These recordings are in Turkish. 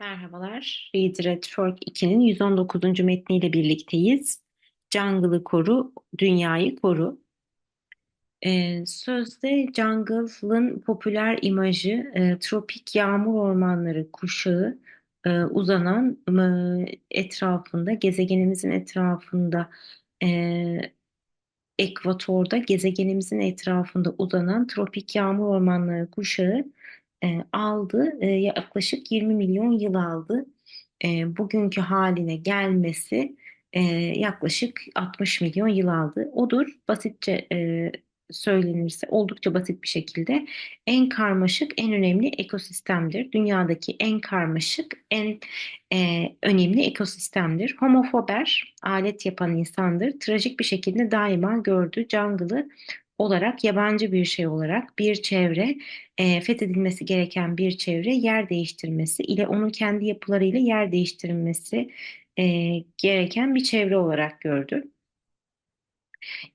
Merhabalar. Read Red Fork 2'nin 119. metniyle birlikteyiz. Jungle'ı koru, dünyayı koru. Ee, sözde jungle'ın popüler imajı e, tropik yağmur ormanları kuşağı e, uzanan e, etrafında, gezegenimizin etrafında e, ekvatorda gezegenimizin etrafında uzanan tropik yağmur ormanları kuşağı e, aldı. E, yaklaşık 20 milyon yıl aldı. E, bugünkü haline gelmesi yaklaşık 60 milyon yıl aldı. Odur basitçe söylenirse oldukça basit bir şekilde en karmaşık, en önemli ekosistemdir. Dünyadaki en karmaşık, en e, önemli ekosistemdir. Homofober, alet yapan insandır. Trajik bir şekilde daima gördü jungle'ı olarak yabancı bir şey olarak bir çevre e, fethedilmesi gereken bir çevre yer değiştirmesi ile onun kendi yapılarıyla yer değiştirilmesi e, gereken bir çevre olarak gördü.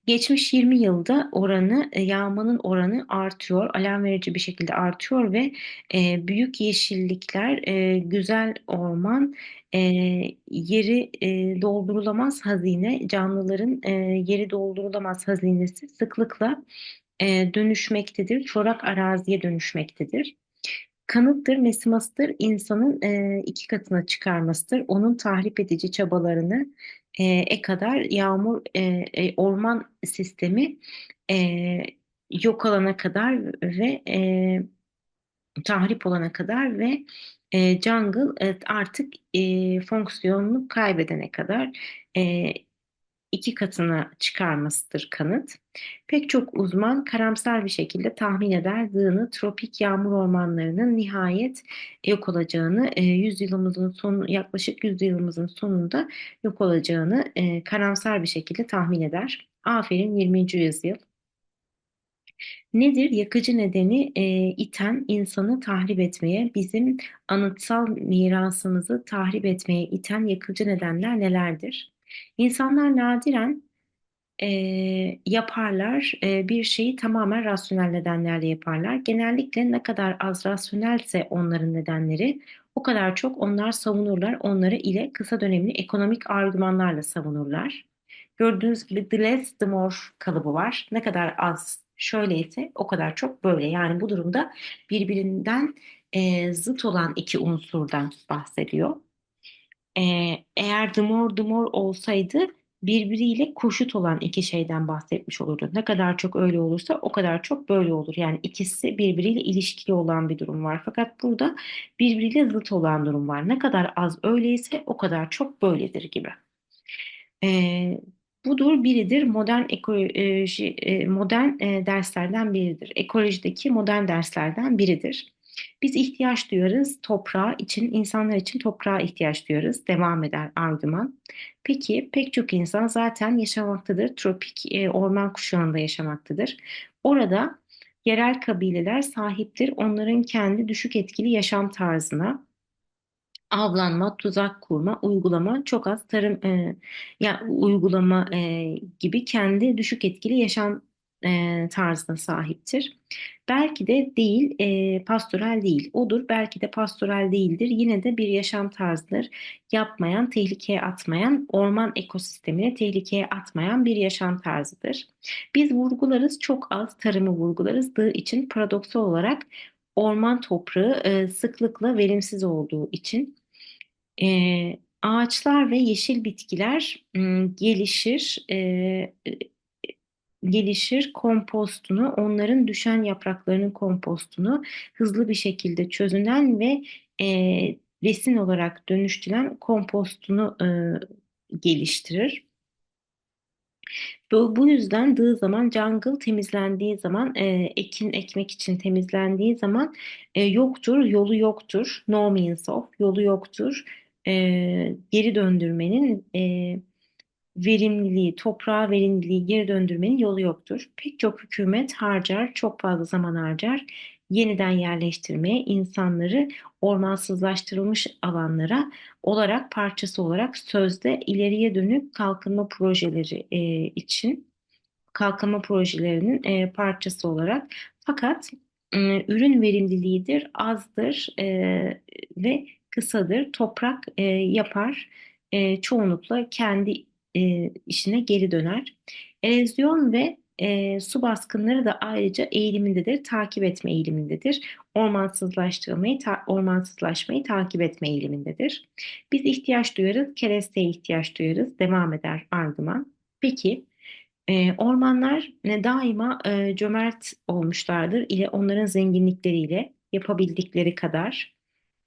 Geçmiş 20 yılda oranı e, yağmanın oranı artıyor, alarm verici bir şekilde artıyor ve e, büyük yeşillikler, e, güzel orman, e, yeri e, doldurulamaz hazine, canlıların e, yeri doldurulamaz hazinesi sıklıkla e, dönüşmektedir, çorak araziye dönüşmektedir. Kanıttır, mesimasıdır, insanın e, iki katına çıkarmasıdır. Onun tahrip edici çabalarını e, e kadar yağmur, e, e, orman sistemi e, yok olana kadar ve e, tahrip olana kadar ve e, jungle e, artık e, fonksiyonunu kaybedene kadar e, iki katına çıkarmasıdır kanıt. Pek çok uzman karamsar bir şekilde tahmin eder dığını tropik yağmur ormanlarının nihayet yok olacağını, e, yüzyılımızın sonu yaklaşık yüzyılımızın sonunda yok olacağını e, karamsar bir şekilde tahmin eder. Aferin 20. yüzyıl. Nedir? Yakıcı nedeni e, iten insanı tahrip etmeye, bizim anıtsal mirasımızı tahrip etmeye iten yakıcı nedenler nelerdir? İnsanlar nadiren e, yaparlar, e, bir şeyi tamamen rasyonel nedenlerle yaparlar. Genellikle ne kadar az rasyonelse onların nedenleri, o kadar çok onlar savunurlar, onları ile kısa dönemli ekonomik argümanlarla savunurlar. Gördüğünüz gibi the less the more kalıbı var. Ne kadar az şöyleyse o kadar çok böyle. Yani bu durumda birbirinden e, zıt olan iki unsurdan bahsediyor. E, eğer the more olsaydı birbiriyle koşut olan iki şeyden bahsetmiş olurdu. Ne kadar çok öyle olursa o kadar çok böyle olur. Yani ikisi birbiriyle ilişkili olan bir durum var. Fakat burada birbiriyle zıt olan durum var. Ne kadar az öyleyse o kadar çok böyledir gibi. E, budur biridir modern ekoloji e, modern e, derslerden biridir. Ekolojideki modern derslerden biridir. Biz ihtiyaç duyarız toprağa için, insanlar için toprağa ihtiyaç duyarız. Devam eder argüman. Peki pek çok insan zaten yaşamaktadır. Tropik e, orman kuşağında yaşamaktadır. Orada yerel kabileler sahiptir. Onların kendi düşük etkili yaşam tarzına, avlanma, tuzak kurma, uygulama çok az tarım e, ya uygulama e, gibi kendi düşük etkili yaşam e, tarzına sahiptir. Belki de değil, e, pastoral değil. Odur, belki de pastoral değildir. Yine de bir yaşam tarzıdır. Yapmayan, tehlikeye atmayan, orman ekosistemini tehlikeye atmayan bir yaşam tarzıdır. Biz vurgularız, çok az tarımı vurgularız. Dığı için paradoksal olarak orman toprağı e, sıklıkla verimsiz olduğu için e, ağaçlar ve yeşil bitkiler m, gelişir, e, gelişir kompostunu, onların düşen yapraklarının kompostunu hızlı bir şekilde çözünen ve e, besin olarak dönüştürülen kompostunu e, geliştirir. Bu, bu yüzden dığı zaman jungle temizlendiği zaman e, ekin ekmek için temizlendiği zaman e, yoktur, yolu yoktur. No means of, yolu yoktur. E, geri döndürmenin e, verimliliği, toprağa verimliliği geri döndürmenin yolu yoktur. Pek çok hükümet harcar, çok fazla zaman harcar. Yeniden yerleştirmeye insanları ormansızlaştırılmış alanlara olarak parçası olarak sözde ileriye dönük kalkınma projeleri e, için kalkınma projelerinin e, parçası olarak fakat e, ürün verimliliğidir azdır e, ve kısadır. Toprak e, yapar, e, çoğunlukla kendi e, işine geri döner. Erozyon ve e, su baskınları da ayrıca eğilimindedir, takip etme eğilimindedir. Ormansızlaştırmayı, ta- ormansızlaşmayı takip etme eğilimindedir. Biz ihtiyaç duyarız, keresteye ihtiyaç duyarız. Devam eder argüman. Peki, e, ormanlar ne daima e, cömert olmuşlardır ile onların zenginlikleriyle yapabildikleri kadar.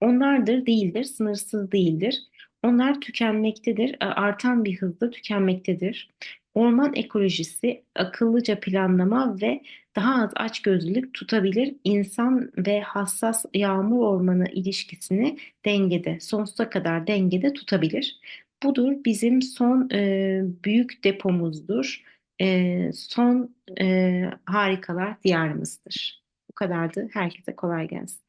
Onlardır, değildir, sınırsız değildir. Onlar tükenmektedir, e, artan bir hızla tükenmektedir. Orman ekolojisi akıllıca planlama ve daha az açgözlülük tutabilir. İnsan ve hassas yağmur ormanı ilişkisini dengede, sonsuza kadar dengede tutabilir. Budur bizim son e, büyük depomuzdur. E, son e, harikalar diyarımızdır. Bu kadardı. Herkese kolay gelsin.